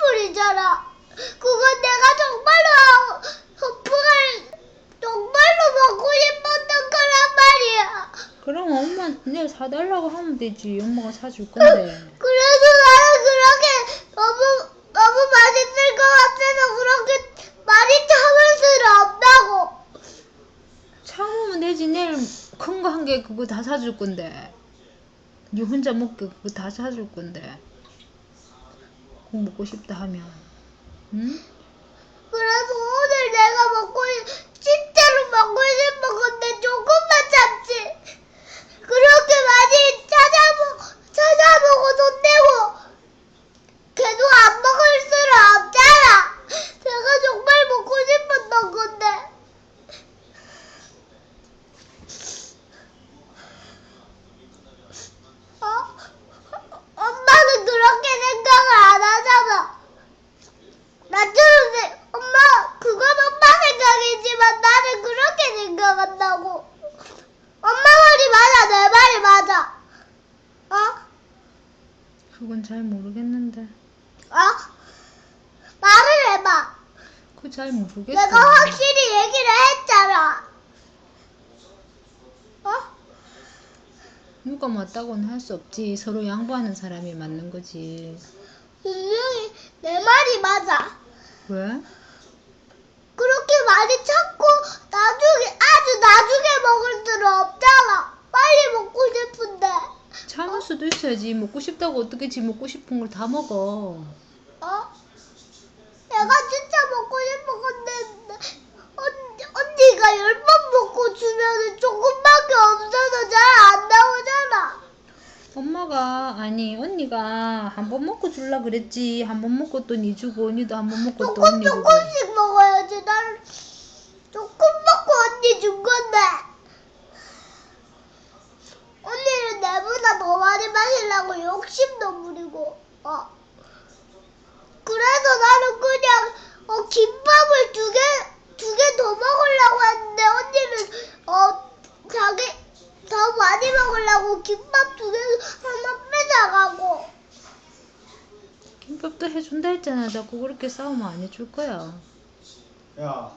뿌리잖아. 그건 내가 정말로 허풍을 정말로 먹고 싶었던 거란 말이야. 그럼 엄마 내일 사달라고 하면 되지. 엄마가 사줄 건데. 그래도 나는 그렇게 너무 너무 맛있을 것 같아서 그렇게 많이 참을 수는 없다고. 참으면 되지. 내일 큰 거 한 개 그거 다 사줄 건데. 니 혼자 먹게 그거 다 사줄 건데. 꼭 먹고 싶다 하면. 응? 그래서 오늘 내가 먹고 싶- 진짜로 먹고 싶은 건데 조금만 참지. 그렇게 많이 찾아보 찾아보고 돈 내고 계속 안 먹을 수는 없잖아. 내가 정말 먹고 싶었던 건데. 어? 엄마는 그렇게 생각을 안 하잖아. 나처럼 생- 엄마 그건 엄마 생각이지만 나는 그렇게 생각한다고. 엄마 말이 맞아 내 말이 맞아. 어? 그건 잘 모르겠는데. 어? 말을 해봐. 그거 잘 모르겠어. 내가 확실히 얘기를 했잖아. 어? 누가 맞다고는 할 수 없지. 서로 양보하는 사람이 맞는 거지. 분명히 내 말이 맞아. 왜? 그렇게 많이 참고 나중에 아주 나중에 먹을 수는 없잖아. 빨리 먹고 싶은데. 참을 수도 있어야지. 먹고 싶다고 어떻게 지 먹고 싶은 걸 다 먹어. 어? 내가 진짜 먹고 싶은 건데 언니, 언니가 열 번 먹고 주면은 조금밖에 없어서 잘 안 나오잖아. 엄마가 아니 언니가 한 번 먹고 줄라 그랬지. 한 번 먹고 또 니 주고 언니도 한 번 먹고 또 조금 언니 주고. 조금씩 먹어야지. 난 조금 먹고 언니 준 건데. 언니는 내보다 더 많이 마시려고 욕심도 부리고. 어. 그래서 나는 그냥 어 김밥을 두 개 두 개 더 먹으려고 했는데 언니는 어 자기 더 많이 먹으려고 김밥 두 개 하나 빼다가고. 김밥도 해준다 했잖아. 자꾸 그렇게 싸우면 안 해줄 거야. 야,